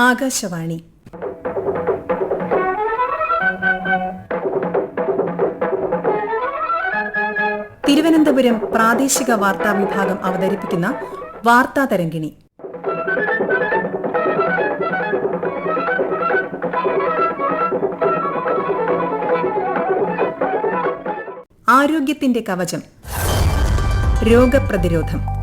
ആകാശവാണി. തിരുവനന്തപുരം പ്രാദേശിക വാർത്താ വിഭാഗം അവതരിപ്പിക്കുന്ന വാർത്താ തരംഗിണി. ആരോഗ്യത്തിന്റെ കവചം. രോഗപ്രതിരോധം.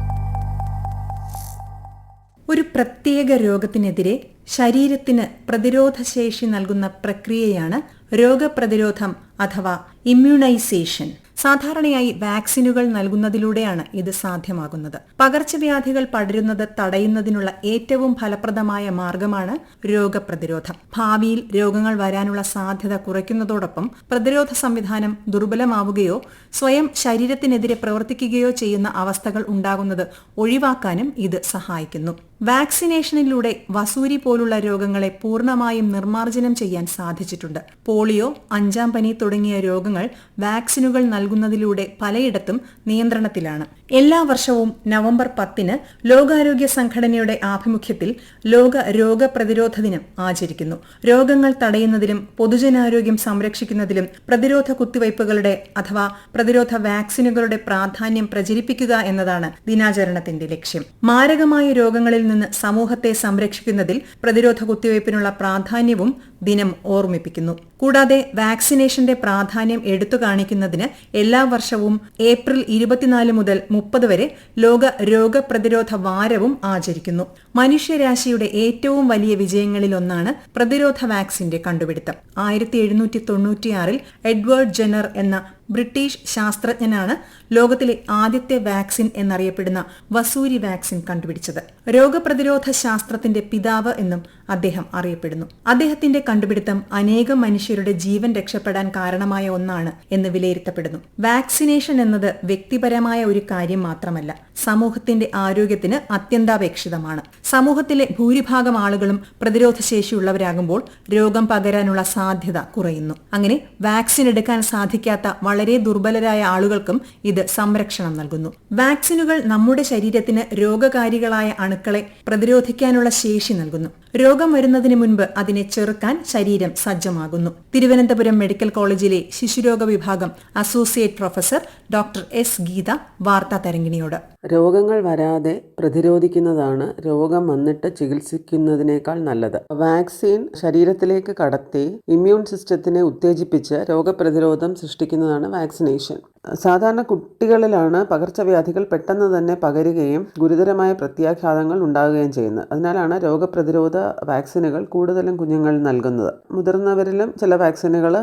ഒരു പ്രത്യേക രോഗത്തിനെതിരെ ശരീരത്തിന് പ്രതിരോധശേഷി നൽകുന്ന പ്രക്രിയയാണ് രോഗപ്രതിരോധം അഥവാ ഇമ്മ്യൂണൈസേഷൻ സാധാരണയായി വാക്സിനുകൾ നൽകുന്നതിലൂടെയാണ് ഇത് സാധ്യമാകുന്നത്. പകർച്ചവ്യാധികൾ പടരുന്നത് തടയുന്നതിനുള്ള ഏറ്റവും ഫലപ്രദമായ മാർഗമാണ് രോഗപ്രതിരോധം. ഭാവിയിൽ രോഗങ്ങൾ വരാനുള്ള സാധ്യത കുറയ്ക്കുന്നതോടൊപ്പം പ്രതിരോധ സംവിധാനം ദുർബലമാവുകയോ സ്വയം ശരീരത്തിനെതിരെ പ്രവർത്തിക്കുകയോ ചെയ്യുന്ന അവസ്ഥകൾ ഉണ്ടാകുന്നത് ഒഴിവാക്കാനും ഇത് സഹായിക്കുന്നു. വാക്സിനേഷനിലൂടെ വസൂരി പോലുള്ള രോഗങ്ങളെ പൂർണമായും നിർമ്മാർജനം ചെയ്യാൻ സാധിച്ചിട്ടുണ്ട്. പോളിയോ അഞ്ചാം പനി തുടങ്ങിയ രോഗങ്ങൾ വാക്സിനുകൾ നൽകുന്നതിലൂടെ പലയിടത്തും നിയന്ത്രണത്തിലാണ്. എല്ലാ വർഷവും നവംബർ പത്തിന് ലോകാരോഗ്യ സംഘടനയുടെ ആഭിമുഖ്യത്തിൽ ലോക രോഗപ്രതിരോധ ദിനം ആചരിക്കുന്നു. രോഗങ്ങൾ തടയുന്നതിലും പൊതുജനാരോഗ്യം സംരക്ഷിക്കുന്നതിലും പ്രതിരോധ കുത്തിവയ്പ്പുകളുടെ അഥവാ പ്രതിരോധ വാക്സിനുകളുടെ പ്രാധാന്യം പ്രചരിപ്പിക്കുക എന്നതാണ് ദിനാചരണത്തിന്റെ ലക്ഷ്യം. മാരകമായ രോഗങ്ങളിൽ നിന്ന് സമൂഹത്തെ സംരക്ഷിക്കുന്നതിൽ പ്രതിരോധ കുത്തിവയ്പ്പിനുള്ള പ്രാധാന്യവും ദിനം ഓർമ്മിപ്പിക്കുന്നു. കൂടാതെ വാക്സിനേഷന്റെ പ്രാധാന്യം എടുത്തു കാണിക്കുന്നതിന് എല്ലാ വർഷവും ഏപ്രിൽ ഇരുപത്തിനാല് മുതൽ മുപ്പത് വരെ ലോക രോഗപ്രതിരോധ വാരവും ആചരിക്കുന്നു. മനുഷ്യരാശിയുടെ ഏറ്റവും വലിയ വിജയങ്ങളിലൊന്നാണ് പ്രതിരോധ വാക്സിന്റെ കണ്ടുപിടുത്തം. ആയിരത്തി എഴുന്നൂറ്റി തൊണ്ണൂറ്റിയാറിൽ എഡ്വേർഡ് ജെനർ എന്ന ബ്രിട്ടീഷ് ശാസ്ത്രജ്ഞനാണ് ലോകത്തിലെ ആദ്യത്തെ വാക്സിൻ എന്നറിയപ്പെടുന്ന വസൂരി വാക്സിൻ കണ്ടുപിടിച്ചത്. രോഗപ്രതിരോധ ശാസ്ത്രത്തിന്റെ പിതാവ് എന്നും അദ്ദേഹം അറിയപ്പെടുന്നു. അദ്ദേഹത്തിന്റെ കണ്ടുപിടുത്തം അനേകം മനുഷ്യരുടെ ജീവൻ രക്ഷപ്പെടാൻ കാരണമായ ഒന്നാണ് എന്ന് വിലയിരുത്തപ്പെടുന്നു. വാക്സിനേഷൻ എന്നത് വ്യക്തിപരമായ ഒരു കാര്യം മാത്രമല്ല സമൂഹത്തിന്റെ ആരോഗ്യത്തിന് അത്യന്താപേക്ഷിതമാണ്. സമൂഹത്തിലെ ഭൂരിഭാഗം ആളുകളും പ്രതിരോധ ശേഷിയുള്ളവരാകുമ്പോൾ രോഗം പകരാനുള്ള സാധ്യത കുറയുന്നു. അങ്ങനെ വാക്സിൻ എടുക്കാൻ സാധിക്കാത്ത വളരെ ദുർബലരായ ആളുകൾക്കും ഇത് സംരക്ഷണം നൽകുന്നു. വാക്സിനുകൾ നമ്മുടെ ശരീരത്തിന് രോഗകാരികളായ അണുക്കളെ പ്രതിരോധിക്കാനുള്ള ശേഷി നൽകുന്നു. രോഗം വരുന്നതിന് മുൻപ് അതിനെ ചെറുക്കാൻ ശരീരം സജ്ജമാകുന്നു. തിരുവനന്തപുരം മെഡിക്കൽ കോളേജിലെ ശിശുരോഗ വിഭാഗം associate professor doctor S Geetha വാർത്താ തരംഗിണിയോട്. രോഗങ്ങൾ വരാതെ പ്രതിരോധിക്കുന്നതാണ് രോഗം വന്നിട്ട് ചികിത്സിക്കുന്നതിനേക്കാൾ നല്ലത്. വാക്സിൻ ശരീരത്തിലേക്ക് കടത്തി ഇമ്മ്യൂൺ സിസ്റ്റത്തിനെ ഉത്തേജിപ്പിച്ച് രോഗപ്രതിരോധം സൃഷ്ടിക്കുന്നതാണ് വാക്സിനേഷൻ. സാധാരണ കുട്ടികളിലാണ് പകർച്ചവ്യാധികൾ പെട്ടെന്ന് തന്നെ പകരുകയും ഗുരുതരമായ പ്രത്യാഘാതങ്ങൾ ഉണ്ടാകുകയും ചെയ്യുന്നത്. അതിനാലാണ് രോഗപ്രതിരോധ വാക്സിനുകൾ കൂടുതലും കുഞ്ഞുങ്ങൾ നൽകുന്നത്. മുതിർന്നവരിലും ചില വാക്സിനുകൾ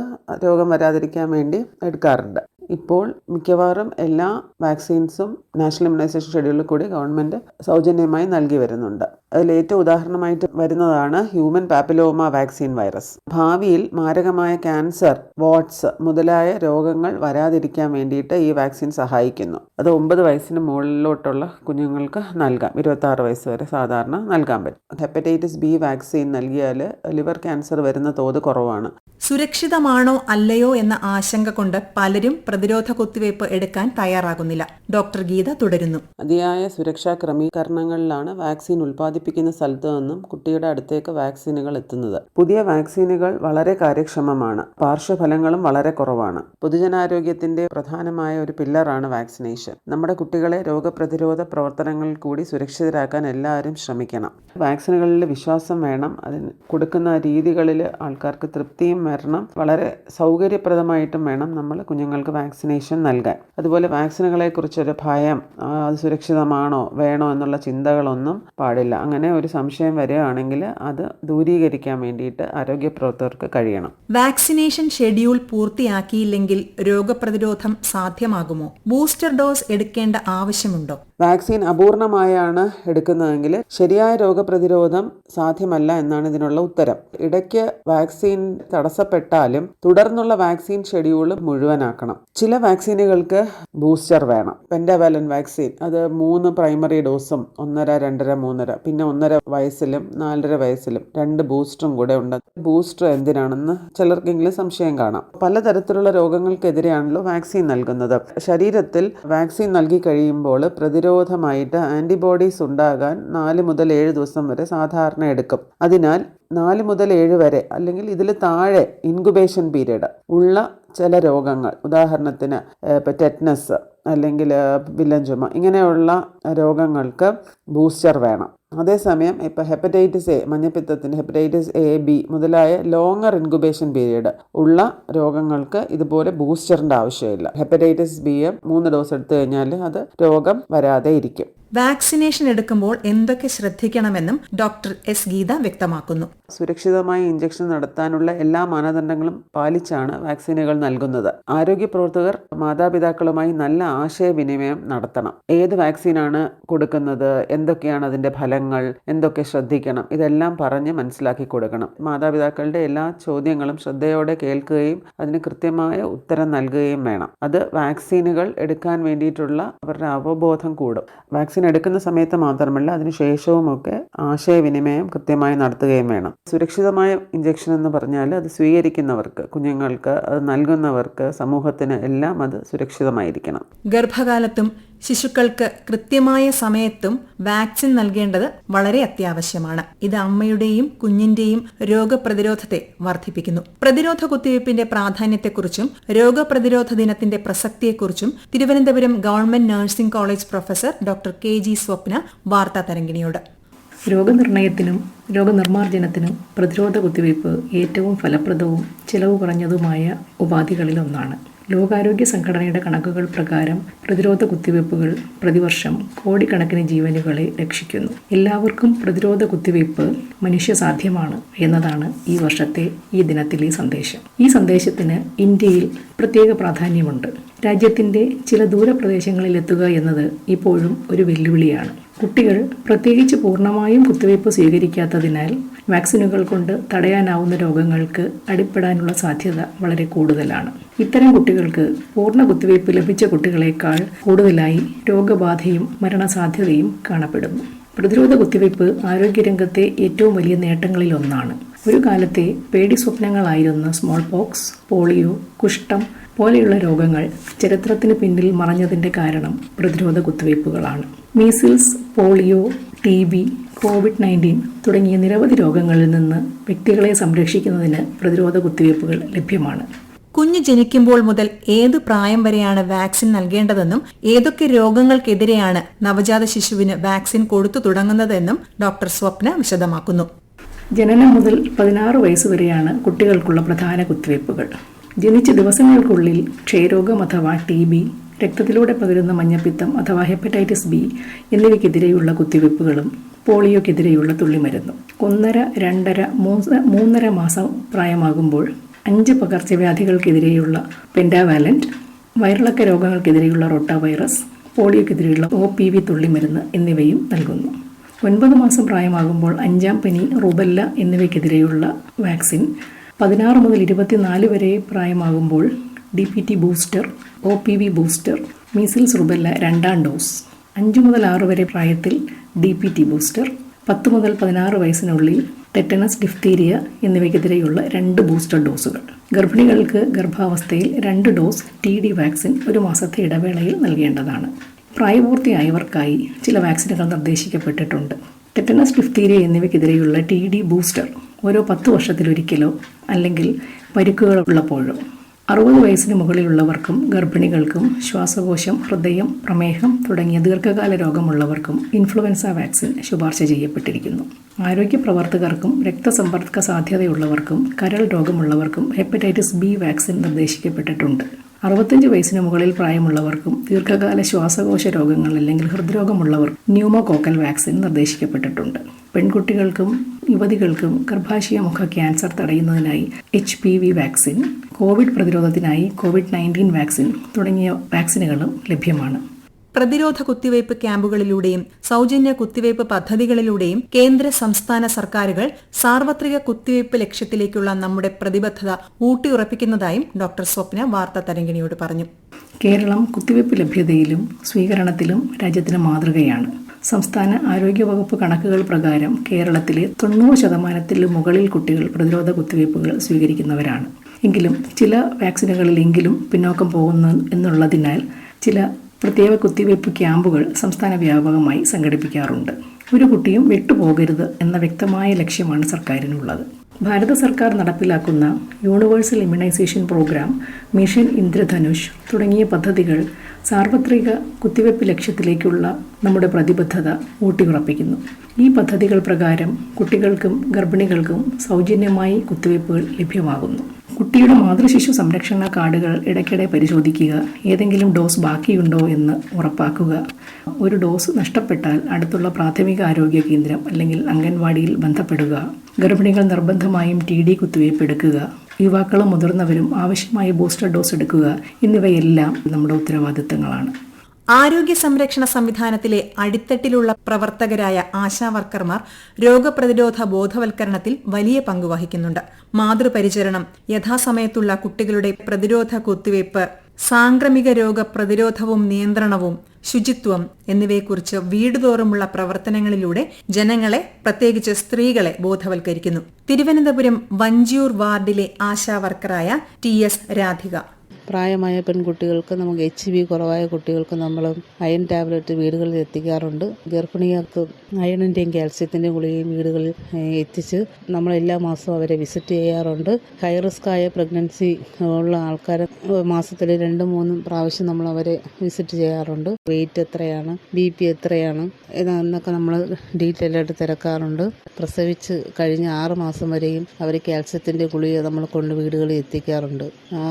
രോഗം വരാതിരിക്കാൻ വേണ്ടി എടുക്കാറുണ്ട്. ഇപ്പോൾ മിക്കവാറും എല്ലാ വാക്സിൻസും നാഷണൽ ഇമ്മ്യൂണൈസേഷൻ ഷെഡ്യൂളിൽ കൂടി ഗവൺമെന്റ് സൗജന്യമായി നൽകി വരുന്നുണ്ട്. അതിൽ ഏറ്റവും ഉദാഹരണമായിട്ട് വരുന്നതാണ് ഹ്യൂമൻ പാപ്പിലോമ വാക്സിൻ വൈറസ്. ഭാവിയിൽ മാരകമായ ക്യാൻസർ വാട്സ് മുതലായ രോഗങ്ങൾ വരാതിരിക്കാൻ വേണ്ടിയിട്ട് ഈ വാക്സിൻ സഹായിക്കുന്നു. അത് ഒമ്പത് വയസ്സിന് മുകളിലോട്ടുള്ള കുഞ്ഞുങ്ങൾക്ക് നൽകാം. ഇരുപത്തി വയസ്സ് വരെ സാധാരണ നൽകാൻ പറ്റും. ഹെപ്പറ്റൈറ്റിസ് ബി വാക്സിൻ നൽകിയാൽ ലിവർ ക്യാൻസർ വരുന്ന തോത് കുറവാണ്. സുരക്ഷിതമാണോ അല്ലയോ എന്ന ആശങ്ക കൊണ്ട് പലരും പ്രതിരോധ കുത്തിവയ്പ് എടുക്കാൻ തയ്യാറാകുന്നില്ല. ഡോക്ടർ ഗീത തുടരുന്നു. അതിയായ സുരക്ഷാ ക്രമീകരണങ്ങളിലാണ് വാക്സിൻ ഉൽപ്പാദിപ്പിക്കുന്ന സ്ഥലത്തു നിന്നും കുട്ടിയുടെ അടുത്തേക്ക് വാക്സിനുകൾ എത്തുന്നത്. പുതിയ വാക്സിനുകൾ വളരെ കാര്യക്ഷമമാണ്. പാർശ്വഫലങ്ങളും വളരെ കുറവാണ്. പൊതുജനാരോഗ്യത്തിന്റെ പ്രധാനമായ ഒരു പില്ലറാണ് വാക്സിനേഷൻ. നമ്മുടെ കുട്ടികളെ രോഗപ്രതിരോധ പ്രവർത്തനങ്ങളിൽ കൂടി സുരക്ഷിതരാക്കാൻ എല്ലാവരും ശ്രമിക്കണം. വാക്സിനുകളിൽ വിശ്വാസം വേണം. അതിന് കൊടുക്കുന്ന രീതികളിൽ ആൾക്കാർക്ക് തൃപ്തിയും വരണം. വളരെ സൗകര്യപ്രദമായിട്ടും വേണം നമ്മൾ കുഞ്ഞുങ്ങൾക്ക് വാക്സിനേഷൻ നൽകാൻ. അതുപോലെ വാക്സിനുകളെ കുറിച്ചൊരു ഭയം അത് സുരക്ഷിതമാണോ വേണോ എന്നുള്ള ചിന്തകളൊന്നും പാടില്ല. അങ്ങനെ ഒരു സംശയം വരികയാണെങ്കിൽ അത് ദൂരീകരിക്കാൻ വേണ്ടിയിട്ട് ആരോഗ്യ പ്രവർത്തകർക്ക് കഴിയണം. വാക്സിനേഷൻ ഷെഡ്യൂൾ പൂർത്തിയാക്കിയില്ലെങ്കിൽ രോഗപ്രതിരോധം സാധ്യമാകുമോ? ബൂസ്റ്റർ ഡോസ് എടുക്കേണ്ട ആവശ്യമുണ്ടോ? വാക്സിൻ അപൂർണമായാണ് എടുക്കുന്നതെങ്കിൽ ശരിയായ രോഗപ്രതിരോധം സാധ്യമല്ല എന്നാണ് ഇതിനുള്ള ഉത്തരം. ഇടയ്ക്ക് വാക്സിൻ തടസ്സപ്പെട്ടാലും തുടർന്നുള്ള വാക്സിൻ ഷെഡ്യൂൾ മുഴുവനാക്കണം. ചില വാക്സിനുകൾക്ക് ബൂസ്റ്റർ വേണം. Pentavalent vaccine. അത് മൂന്ന് പ്രൈമറി ഡോസും ഒന്നര രണ്ടര മൂന്നര പിന്നെ ഒന്നര വയസ്സിലും നാലര വയസ്സിലും രണ്ട് ബൂസ്റ്ററും കൂടെ ഉണ്ട്. ബൂസ്റ്റർ എന്തിനാണെന്ന് ചിലർക്കെങ്കിലും സംശയം കാണാം. പലതരത്തിലുള്ള രോഗങ്ങൾക്കെതിരെയാണല്ലോ വാക്സിൻ നൽകുന്നത്. ശരീരത്തിൽ വാക്സിൻ നൽകി കഴിയുമ്പോൾ പ്രതിരോധമായിട്ട് ആന്റിബോഡീസ് ഉണ്ടാകാൻ നാല് മുതൽ ഏഴ് ദിവസം വരെ സാധാരണ എടുക്കും. അതിനാൽ നാല് മുതൽ ഏഴ് വരെ അല്ലെങ്കിൽ ഇതിൽ താഴെ ഇൻകുബേഷൻ പീരീഡ് ഉള്ള ചില രോഗങ്ങൾ. ഉദാഹരണത്തിന് ഇപ്പോൾ ടെറ്റ്നസ് അല്ലെങ്കിൽ വില്ലൻ ചുമ ഇങ്ങനെയുള്ള രോഗങ്ങൾക്ക് ബൂസ്റ്റർ വേണം. അതേസമയം ഇപ്പോൾ ഹെപ്പറ്റൈറ്റിസ് എ മഞ്ഞപ്പിത്തത്തിന് ഹെപ്പറ്റൈറ്റിസ് എ ബി മുതലായ ലോങ്ങർ ഇൻകുബേഷൻ പീരീഡ് ഉള്ള രോഗങ്ങൾക്ക് ഇതുപോലെ ബൂസ്റ്ററിന്റെ ആവശ്യമില്ല. ഹെപ്പറ്റൈറ്റിസ് ബി മൂന്ന് ഡോസ് എടുത്തു കഴിഞ്ഞാൽ അത് രോഗം വരാതെ ഇരിക്കും. വാക്സിനേഷൻ എടുക്കുമ്പോൾ എന്തൊക്കെ ശ്രദ്ധിക്കണമെന്നും ഡോക്ടർ എസ് ഗീത വ്യക്തമാക്കുന്നു. സുരക്ഷിതമായ ഇഞ്ചക്ഷൻ നടത്താനുള്ള എല്ലാ മാനദണ്ഡങ്ങളും പാലിച്ചാണ് വാക്സിനുകൾ നൽകുന്നത്. ആരോഗ്യ പ്രവർത്തകർ മാതാപിതാക്കളുമായി നല്ല ആശയവിനിമയം നടത്തണം. ഏത് വാക്സിനാണ് കൊടുക്കുന്നത്? എന്തൊക്കെയാണ് അതിന്റെ ഫലങ്ങൾ? എന്തൊക്കെ ശ്രദ്ധിക്കണം? ഇതെല്ലാം പറഞ്ഞ് മനസ്സിലാക്കി കൊടുക്കണം. മാതാപിതാക്കളുടെ എല്ലാ ചോദ്യങ്ങളും ശ്രദ്ധയോടെ കേൾക്കുകയും അതിന് കൃത്യമായ ഉത്തരം നൽകുകയും വേണം. അത് വാക്സിനുകൾ എടുക്കാൻ വേണ്ടിയിട്ടുള്ള അവരുടെ അവബോധം കൂടും. വാക്സിൻ എടുക്കുന്ന സമയത്ത് മാത്രമല്ല അതിനുശേഷവുമൊക്കെ ആശയവിനിമയം കൃത്യമായി നടത്തുകയും വേണം. സുരക്ഷിതമായ ഇഞ്ചക്ഷൻ എന്ന് പറഞ്ഞാൽ അത് സ്വീകരിക്കുന്നവർക്ക് കുഞ്ഞുങ്ങൾക്ക് അത് നൽകുന്നവർക്ക് സമൂഹത്തിന് എല്ലാം അത് സുരക്ഷിതമായിരിക്കണം. ഗർഭകാലത്തും ശിശുക്കൾക്ക് കൃത്യമായ സമയത്തും വാക്സിൻ നൽകേണ്ടത് വളരെ അത്യാവശ്യമാണ്. ഇത് അമ്മയുടെയും കുഞ്ഞിന്റെയും രോഗപ്രതിരോധത്തെ വർദ്ധിപ്പിക്കുന്നു. പ്രതിരോധ കുത്തിവയ്പ്പിന്റെ പ്രാധാന്യത്തെക്കുറിച്ചും രോഗപ്രതിരോധ ദിനത്തിന്റെ പ്രസക്തിയെക്കുറിച്ചും Thiruvananthapuram government nursing college professor doctor K G Swapna വാർത്താ തരംഗിണിയോട്. രോഗനിർണയത്തിനും രോഗനിർമ്മാർജനത്തിനും പ്രതിരോധ കുത്തിവയ്പ് ഏറ്റവും ഫലപ്രദവും ചെലവ് കുറഞ്ഞതുമായ ഉപാധികളിലൊന്നാണ്. ലോകാരോഗ്യ സംഘടനയുടെ കണക്കുകൾ പ്രകാരം പ്രതിരോധ കുത്തിവയ്പ്പുകൾ പ്രതിവർഷം കോടിക്കണക്കിന് ജീവനുകളെ രക്ഷിക്കുന്നു. എല്ലാവർക്കും പ്രതിരോധ കുത്തിവയ്പ് മനുഷ്യസാധ്യമാണ് എന്നതാണ് ഈ വർഷത്തെ ഈ ദിനത്തിലെ സന്ദേശം. ഈ സന്ദേശത്തിന് ഇന്ത്യയിൽ പ്രത്യേക പ്രാധാന്യമുണ്ട്. രാജ്യത്തിന്റെ ചില ദൂരപ്രദേശങ്ങളിൽ എത്തുക എന്നത് ഇപ്പോഴും ഒരു വെല്ലുവിളിയാണ്. കുട്ടികൾ പ്രത്യേകിച്ച് പൂർണമായും കുത്തിവയ്പ് സ്വീകരിക്കാത്തതിനാൽ വാക്സിനുകൾ കൊണ്ട് തടയാനാവുന്ന രോഗങ്ങൾക്ക് അടിപ്പെടാനുള്ള സാധ്യത വളരെ കൂടുതലാണ്. ഇത്തരം കുട്ടികൾക്ക് പൂർണ കുത്തിവയ്പ് ലഭിച്ച കുട്ടികളെക്കാൾ കൂടുതലായി രോഗബാധയും മരണസാധ്യതയും കാണപ്പെടുന്നു. പ്രതിരോധ കുത്തിവയ്പ് ആരോഗ്യരംഗത്തെ ഏറ്റവും വലിയ നേട്ടങ്ങളിൽ ഒന്നാണ്. ഒരു കാലത്തെ പേടി സ്വപ്നങ്ങളായിരുന്ന സ്മോൾ പോക്സ് പോളിയോ കുഷ്ഠം പോലെയുള്ള രോഗങ്ങൾ ചരിത്രത്തിന് പിന്നിൽ മറഞ്ഞതിന്റെ കാരണം പ്രതിരോധ കുത്തിവയ്പ്പുകളാണ്. Measles polio T B Covid nineteen തുടങ്ങിയ നിരവധി രോഗങ്ങളിൽ നിന്ന് വ്യക്തികളെ സംരക്ഷിക്കുന്നതിന് പ്രതിരോധ കുത്തിവയ്പ്പുകൾ ലഭ്യമാണ്. കുഞ്ഞു ജനിക്കുമ്പോൾ മുതൽ ഏത് പ്രായം വരെയാണ് വാക്സിൻ നൽകേണ്ടതെന്നും ഏതൊക്കെ രോഗങ്ങൾക്കെതിരെയാണ് നവജാത ശിശുവിന് വാക്സിൻ കൊടുത്തു തുടങ്ങുന്നതെന്നും ഡോക്ടർ സ്വപ്ന വിശദമാക്കുന്നു. ജനനം മുതൽ പതിനാറ് വയസ്സ് വരെയാണ് കുട്ടികൾക്കുള്ള പ്രധാന കുത്തിവയ്പ്പുകൾ. ജനിച്ച ദിവസങ്ങൾക്കുള്ളിൽ ക്ഷയരോഗം അഥവാ ടി ബി രക്തത്തിലൂടെ പകരുന്ന മഞ്ഞപ്പിത്തം അഥവാ ഹെപ്പറ്റൈറ്റിസ് ബി എന്നിവയ്ക്കെതിരെയുള്ള കുത്തിവയ്പ്പുകളും പോളിയോക്കെതിരെയുള്ള തുള്ളിമരുന്നും. ഒന്നര രണ്ടര മൂന്ന് മൂന്നര മാസം പ്രായമാകുമ്പോൾ അഞ്ച് പകർച്ചവ്യാധികൾക്കെതിരെയുള്ള പെൻഡാവാലന്റ് വയറിളക്ക രോഗങ്ങൾക്കെതിരെയുള്ള റൊട്ട വൈറസ് പോളിയോക്കെതിരെയുള്ള ഒ പി വി തുള്ളിമരുന്ന് എന്നിവയും നൽകുന്നു. ഒൻപത് മാസം പ്രായമാകുമ്പോൾ അഞ്ചാം പനി റുബല്ല എന്നിവയ്ക്കെതിരെയുള്ള വാക്സിൻ പതിനാറ് മുതൽ ഇരുപത്തിനാല് വരെ പ്രായമാകുമ്പോൾ D P T booster O P V booster measles rubella രണ്ടാം ഡോസ് അഞ്ച് മുതൽ ആറ് വരെ പ്രായത്തിൽ ഡി പി ടി ബൂസ്റ്റർ പത്ത് മുതൽ പതിനാറ് വയസ്സിനുള്ളിൽ ടെറ്റനസ് ഡിഫ്തീരിയ എന്നിവയ്ക്കെതിരെയുള്ള രണ്ട് ബൂസ്റ്റർ ഡോസുകൾ ഗർഭിണികൾക്ക് ഗർഭാവസ്ഥയിൽ രണ്ട് ഡോസ് ടി ഡി വാക്സിൻ ഒരു മാസത്തെ ഇടവേളയിൽ നൽകേണ്ടതാണ്. പ്രായപൂർത്തിയായവർക്കായി ചില വാക്സിനുകൾ നിർദ്ദേശിക്കപ്പെട്ടിട്ടുണ്ട്. ടെറ്റനസ് ഡിഫ്തീരിയ എന്നിവയ്ക്കെതിരെയുള്ള ടി ഡി ബൂസ്റ്റർ ഓരോ പത്ത് വർഷത്തിലൊരിക്കലോ അല്ലെങ്കിൽ പരിക്കുകൾ ഉള്ളപ്പോഴോ അറുപത് വയസ്സിന് മുകളിലുള്ളവർക്കും ഗർഭിണികൾക്കും ശ്വാസകോശം ഹൃദയം പ്രമേഹം തുടങ്ങിയ ദീർഘകാല രോഗമുള്ളവർക്കും ഇൻഫ്ലുവൻസ വാക്സിൻ ശുപാർശ ചെയ്യപ്പെട്ടിരിക്കുന്നു. ആരോഗ്യ പ്രവർത്തകർക്കും രക്തസമ്പർക്ക സാധ്യതയുള്ളവർക്കും കരൾ രോഗമുള്ളവർക്കും ഹെപ്പറ്റൈറ്റിസ് ബി വാക്സിൻ നിർദ്ദേശിക്കപ്പെട്ടിട്ടുണ്ട്. അറുപത്തഞ്ച് വയസ്സിന് മുകളിൽ പ്രായമുള്ളവർക്കും ദീർഘകാല ശ്വാസകോശ രോഗങ്ങൾ അല്ലെങ്കിൽ ഹൃദ്രോഗമുള്ളവർക്കും ന്യൂമോകോക്കൽ വാക്സിൻ നിർദ്ദേശിക്കപ്പെട്ടിട്ടുണ്ട്. പെൺകുട്ടികൾക്കും യുവതികൾക്കും ഗർഭാശയ മുഖ ക്യാൻസർ തടയുന്നതിനായി H P V vaccine Covid പ്രതിരോധത്തിനായി കോവിഡ് നയന്റീൻ വാക്സിൻ തുടങ്ങിയ വാക്സിനുകളും ലഭ്യമാണ്. പ്രതിരോധ കുത്തിവയ്പ് ക്യാമ്പുകളിലൂടെയും സൌജന്യ കുത്തിവയ്പ് പദ്ധതികളിലൂടെയും കേന്ദ്ര സംസ്ഥാന സർക്കാരുകൾ സാർവത്രിക കുത്തിവയ്പ് ലക്ഷ്യത്തിലേക്കുള്ള നമ്മുടെ പ്രതിബദ്ധത ഊട്ടിയുറപ്പിക്കുന്നതായും ഡോക്ടർ സ്വപ്ന വാർത്താ തരംഗിണിയോട് പറഞ്ഞു. കേരളം കുത്തിവയ്പ് ലഭ്യതയിലും സ്വീകരണത്തിലും രാജ്യത്തിന് മാതൃകയാണ്. സംസ്ഥാന ആരോഗ്യവകുപ്പ് കണക്കുകൾ പ്രകാരം കേരളത്തിലെ തൊണ്ണൂറ് ശതമാനത്തിൽ മുകളിൽ കുട്ടികൾ പ്രതിരോധ കുത്തിവയ്പ്പുകൾ സ്വീകരിക്കുന്നവരാണ്. എങ്കിലും ചില വാക്സിനുകളിലെങ്കിലും പിന്നോക്കം പോകുന്നു എന്നുള്ളതിനാൽ ചില പ്രത്യേക കുത്തിവയ്പ് ക്യാമ്പുകൾ സംസ്ഥാന വ്യാപകമായി സംഘടിപ്പിക്കാറുണ്ട്. ഒരു കുട്ടിയും വിട്ടുപോകരുത് എന്ന വ്യക്തമായ ലക്ഷ്യമാണ് സർക്കാരിനുള്ളത്. ഭാരത സർക്കാർ നടപ്പിലാക്കുന്ന universal immunisation programme mission Indradhanush തുടങ്ങിയ പദ്ധതികൾ സാർവത്രിക കുത്തിവയ്പ് ലക്ഷ്യത്തിലേക്കുള്ള നമ്മുടെ പ്രതിബദ്ധത ഊട്ടിയുറപ്പിക്കുന്നു. ഈ പദ്ധതികൾ പ്രകാരം കുട്ടികൾക്കും ഗർഭിണികൾക്കും സൗജന്യമായി കുത്തിവയ്പ്പുകൾ ലഭ്യമാകുന്നു. കുട്ടിയുടെ മാതൃശിശു സംരക്ഷണ കാർഡുകൾ ഇടയ്ക്കിടെ പരിശോധിക്കുക. ഏതെങ്കിലും ഡോസ് ബാക്കിയുണ്ടോ എന്ന് ഉറപ്പാക്കുക. ഒരു ഡോസ് നഷ്ടപ്പെട്ടാൽ അടുത്തുള്ള പ്രാഥമിക ആരോഗ്യ കേന്ദ്രം അല്ലെങ്കിൽ അംഗൻവാടിയിൽ ബന്ധപ്പെടുക. ഗർഭിണികൾ നിർബന്ധമായും ടി ഡി കുത്തിവയ്പ് എടുക്കുക യുവാക്കളും മുതിർന്നവരും ആവശ്യമായ ബൂസ്റ്റർ ഡോസ് എടുക്കുക. എന്നിവയെല്ലാം നമ്മുടെ ഉത്തരവാദിത്തങ്ങളാണ്. ആരോഗ്യ സംരക്ഷണ സംവിധാനത്തിലെ അടിത്തട്ടിലുള്ള പ്രവർത്തകരായ ആശാവർക്കർമാർ രോഗപ്രതിരോധ ബോധവൽക്കരണത്തിൽ വലിയ പങ്ക് വഹിക്കുന്നുണ്ട്. മാതൃപരിചരണം യഥാസമയത്തുള്ള കുട്ടികളുടെ പ്രതിരോധ കുത്തിവയ്പ് സാംക്രമിക രോഗ പ്രതിരോധവും നിയന്ത്രണവും ശുചിത്വം എന്നിവയെക്കുറിച്ച് വീടുതോറുമുള്ള പ്രവർത്തനങ്ങളിലൂടെ ജനങ്ങളെ പ്രത്യേകിച്ച് സ്ത്രീകളെ ബോധവൽക്കരിക്കുന്നു. തിരുവനന്തപുരം വഞ്ചിയൂർ വാർഡിലെ ആശാവർക്കറായ ടി എസ് രാധിക. പ്രായമായ പെൺകുട്ടികൾക്ക് നമുക്ക് എച്ച് ബി കുറവായ കുട്ടികൾക്ക് നമ്മൾ അയൺ ടാബ്ലറ്റ് വീടുകളിൽ എത്തിക്കാറുണ്ട്. ഗർഭിണികൾക്ക് അയണിന്റെയും കാൽസ്യത്തിന്റെയും ഗുളികയും വീടുകളിൽ എത്തിച്ച് നമ്മൾ എല്ലാ മാസവും അവരെ വിസിറ്റ് ചെയ്യാറുണ്ട്. ഹൈ റിസ്ക് ആയ പ്രഗ്നൻസി ഉള്ള ആൾക്കാർ മാസത്തിൽ രണ്ടും മൂന്നും പ്രാവശ്യം നമ്മൾ അവരെ വിസിറ്റ് ചെയ്യാറുണ്ട്. വെയിറ്റ് എത്രയാണ്? ബി പി എത്രയാണ്? എന്നൊക്കെ നമ്മൾ ഡീറ്റെയിൽ ആയിട്ട് തിരക്കാറുണ്ട്. പ്രസവിച്ച് കഴിഞ്ഞ ആറ് മാസം വരെയും അവർ കാൽസ്യത്തിന്റെ ഗുളിക നമ്മൾ കൊണ്ട് വീടുകളിൽ എത്തിക്കാറുണ്ട്.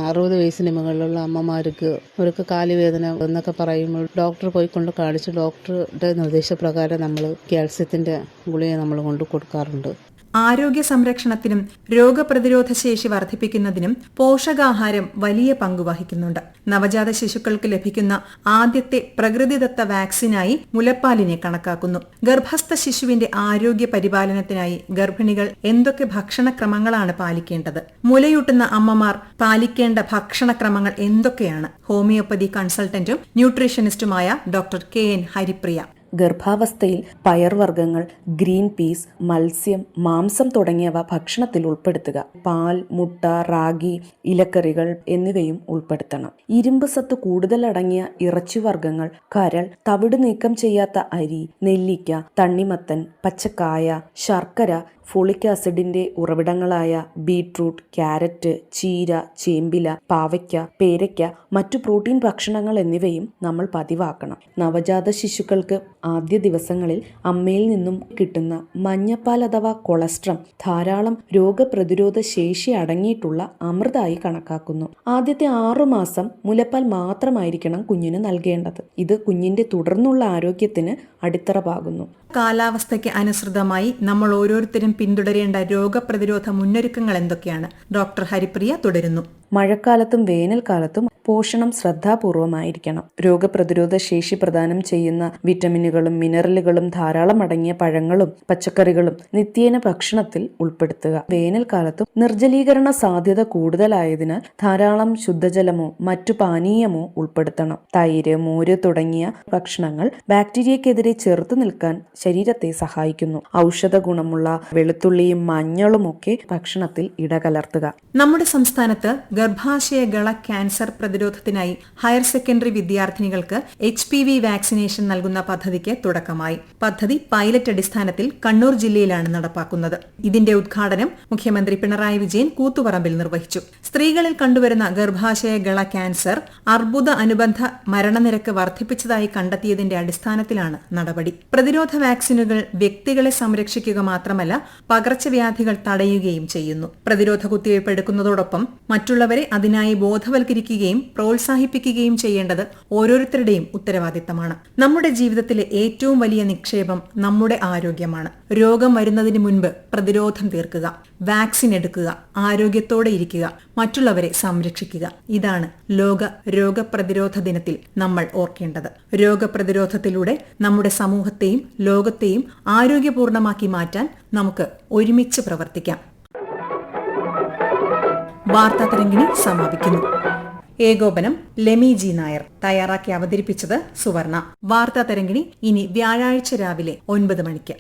അറുപത് വയസ്സിന് മുകളിലുള്ള അമ്മമാർക്ക് അവർക്ക് കാലുവേദന എന്നൊക്കെ പറയുമ്പോൾ ഡോക്ടർ പോയി കൊണ്ട് കാണിച്ച് ഡോക്ടറുടെ നിർദ്ദേശപ്രകാരം നമ്മൾ കാൽസ്യത്തിന്റെ ഗുളിക നമ്മൾ കൊണ്ട് കൊടുക്കാറുണ്ട്. ആരോഗ്യ സംരക്ഷണത്തിനും രോഗപ്രതിരോധ ശേഷി വർദ്ധിപ്പിക്കുന്നതിനും പോഷകാഹാരം വലിയ പങ്ക് വഹിക്കുന്നുണ്ട്. നവജാത ശിശുക്കൾക്ക് ലഭിക്കുന്ന ആദ്യത്തെ പ്രകൃതിദത്ത വാക്സിനായി മുലപ്പാലിനെ കണക്കാക്കുന്നു. ഗർഭസ്ഥ ശിശുവിന്റെ ആരോഗ്യ പരിപാലനത്തിനായി ഗർഭിണികൾ എന്തൊക്കെ ഭക്ഷണക്രമങ്ങളാണ് പാലിക്കേണ്ടത്? മുലയൂട്ടുന്ന അമ്മമാർ പാലിക്കേണ്ട ഭക്ഷണക്രമങ്ങൾ എന്തൊക്കെയാണ്? ഹോമിയോപ്പതി കൺസൾട്ടന്റും ന്യൂട്രീഷനിസ്റ്റുമായ ഡോക്ടർ കെ എൻ ഹരിപ്രിയ. ഗർഭാവസ്ഥയിൽ പയർവർഗങ്ങൾ ഗ്രീൻ പീസ് മത്സ്യം മാംസം തുടങ്ങിയവ ഭക്ഷണത്തിൽ ഉൾപ്പെടുത്തുക. പാൽ മുട്ട റാഗി ഇലക്കറികൾ എന്നിവയും ഉൾപ്പെടുത്തണം. ഇരുമ്പ് സത്ത് കൂടുതലടങ്ങിയ ഇറച്ചിവർഗങ്ങൾ കരൾ തവിട് നീക്കം ചെയ്യാത്ത അരി നെല്ലിക്ക തണ്ണിമത്തൻ പച്ചക്കായ ശർക്കര ഫോളിക് ആസിഡിന്റെ ഉറവിടങ്ങളായ ബീട്രൂട്ട് ക്യാരറ്റ് ചീര ചേമ്പില പാവയ്ക്ക പേരയ്ക്ക മറ്റു പ്രോട്ടീൻ ഭക്ഷണങ്ങൾ എന്നിവയും നമ്മൾ പതിവാക്കണം. നവജാത ശിശുക്കൾക്ക് ആദ്യ ദിവസങ്ങളിൽ അമ്മയിൽ നിന്നും കിട്ടുന്ന മഞ്ഞപ്പാൽ അഥവാ കൊളസ്ട്രം ധാരാളം രോഗപ്രതിരോധ ശേഷി അടങ്ങിയിട്ടുള്ള അമൃതായി കണക്കാക്കുന്നു. ആദ്യത്തെ ആറു മാസം മുലപ്പാൽ മാത്രമായിരിക്കണം കുഞ്ഞിന് നൽകേണ്ടത്. ഇത് കുഞ്ഞിന്റെ തുടർന്നുള്ള ആരോഗ്യത്തിന് അടിത്തറ പാകുന്നു. കാലാവസ്ഥയ്ക്ക് അനുസൃതമായി നമ്മൾ ഓരോരുത്തരും പിന്തുടരേണ്ട രോഗപ്രതിരോധ മുന്നൊരുക്കങ്ങൾ എന്തൊക്കെയാണ്? ഡോക്ടർ ഹരിപ്രിയ തുടരുന്നു. മഴക്കാലത്തും വേനൽക്കാലത്തും പോഷണം ശ്രദ്ധാപൂർവമായിരിക്കണം. രോഗപ്രതിരോധ ശേഷി പ്രദാനം ചെയ്യുന്ന വിറ്റമിനുകളും മിനറലുകളും ധാരാളം അടങ്ങിയ പഴങ്ങളും പച്ചക്കറികളും നിത്യേന ഭക്ഷണത്തിൽ ഉൾപ്പെടുത്തുക. വേനൽക്കാലത്തും നിർജലീകരണ സാധ്യത കൂടുതലായതിനാൽ ധാരാളം ശുദ്ധജലമോ മറ്റു പാനീയമോ ഉൾപ്പെടുത്തണം. തൈര് മോര് തുടങ്ങിയ ഭക്ഷണങ്ങൾ ബാക്ടീരിയക്കെതിരെ ചെറുത്തു നിൽക്കാൻ ശരീരത്തെ സഹായിക്കുന്നു. ഔഷധ ഗുണമുള്ള വെളുത്തുള്ളിയും മഞ്ഞളും ഒക്കെ ഭക്ഷണത്തിൽ ഇടകലർത്തുക. നമ്മുടെ സംസ്ഥാനത്ത് ഗർഭാശയ ഗള ക്യാൻസർ പ്രതിരോധത്തിനായി ഹയർ സെക്കൻഡറി വിദ്യാർത്ഥിനികൾക്ക് എച്ച് പി വി വാക്സിനേഷൻ നൽകുന്ന പദ്ധതിക്ക് തുടക്കമായി. പദ്ധതി പൈലറ്റ് അടിസ്ഥാനത്തിൽ കണ്ണൂർ ജില്ലയിലാണ് നടപ്പാക്കുന്നത്. ഇതിന്റെ ഉദ്ഘാടനം മുഖ്യമന്ത്രി പിണറായി വിജയൻ കൂത്തുപറമ്പിൽ നിർവഹിച്ചു. സ്ത്രീകളിൽ കണ്ടുവരുന്ന ഗർഭാശയ ഗള ക്യാൻസർ അർബുദ അനുബന്ധ മരണനിരക്ക് വർദ്ധിപ്പിച്ചതായി കണ്ടെത്തിയതിന്റെ അടിസ്ഥാനത്തിലാണ് നടപടി. പ്രതിരോധ വാക്സിനുകൾ വ്യക്തികളെ സംരക്ഷിക്കുക മാത്രമല്ല പകർച്ചവ്യാധികൾ തടയുകയും ചെയ്യുന്നു. പ്രതിരോധ കുത്തിവയ്പ് എടുക്കുന്നതോടൊപ്പം മറ്റുള്ള മറ്റുള്ളവരെ അതിനായി ബോധവൽക്കരിക്കുകയും പ്രോത്സാഹിപ്പിക്കുകയും ചെയ്യേണ്ടത് ഓരോരുത്തരുടെയും ഉത്തരവാദിത്തമാണ്. നമ്മുടെ ജീവിതത്തിലെ ഏറ്റവും വലിയ നിക്ഷേപം നമ്മുടെ ആരോഗ്യമാണ്. രോഗം വരുന്നതിന് മുൻപ് പ്രതിരോധം തീർക്കുക വാക്സിൻ എടുക്കുക ആരോഗ്യത്തോടെ ഇരിക്കുക മറ്റുള്ളവരെ സംരക്ഷിക്കുക. ഇതാണ് ലോക രോഗപ്രതിരോധ ദിനത്തിൽ നമ്മൾ ഓർക്കേണ്ടത്. രോഗപ്രതിരോധത്തിലൂടെ നമ്മുടെ സമൂഹത്തെയും ലോകത്തെയും ആരോഗ്യപൂർണമാക്കി മാറ്റാൻ നമുക്ക് ഒരുമിച്ച് പ്രവർത്തിക്കാം. വാർത്താ തരംഗിണി സമാപിക്കുന്നു. ഏകോപനം ലെമി ജി നായർ തയ്യാറാക്കി അവതരിപ്പിച്ചത് സുവർണ. വാർത്താ തരംഗിണി ഇനി വ്യാഴാഴ്ച രാവിലെ ഒൻപത് മണിക്ക്.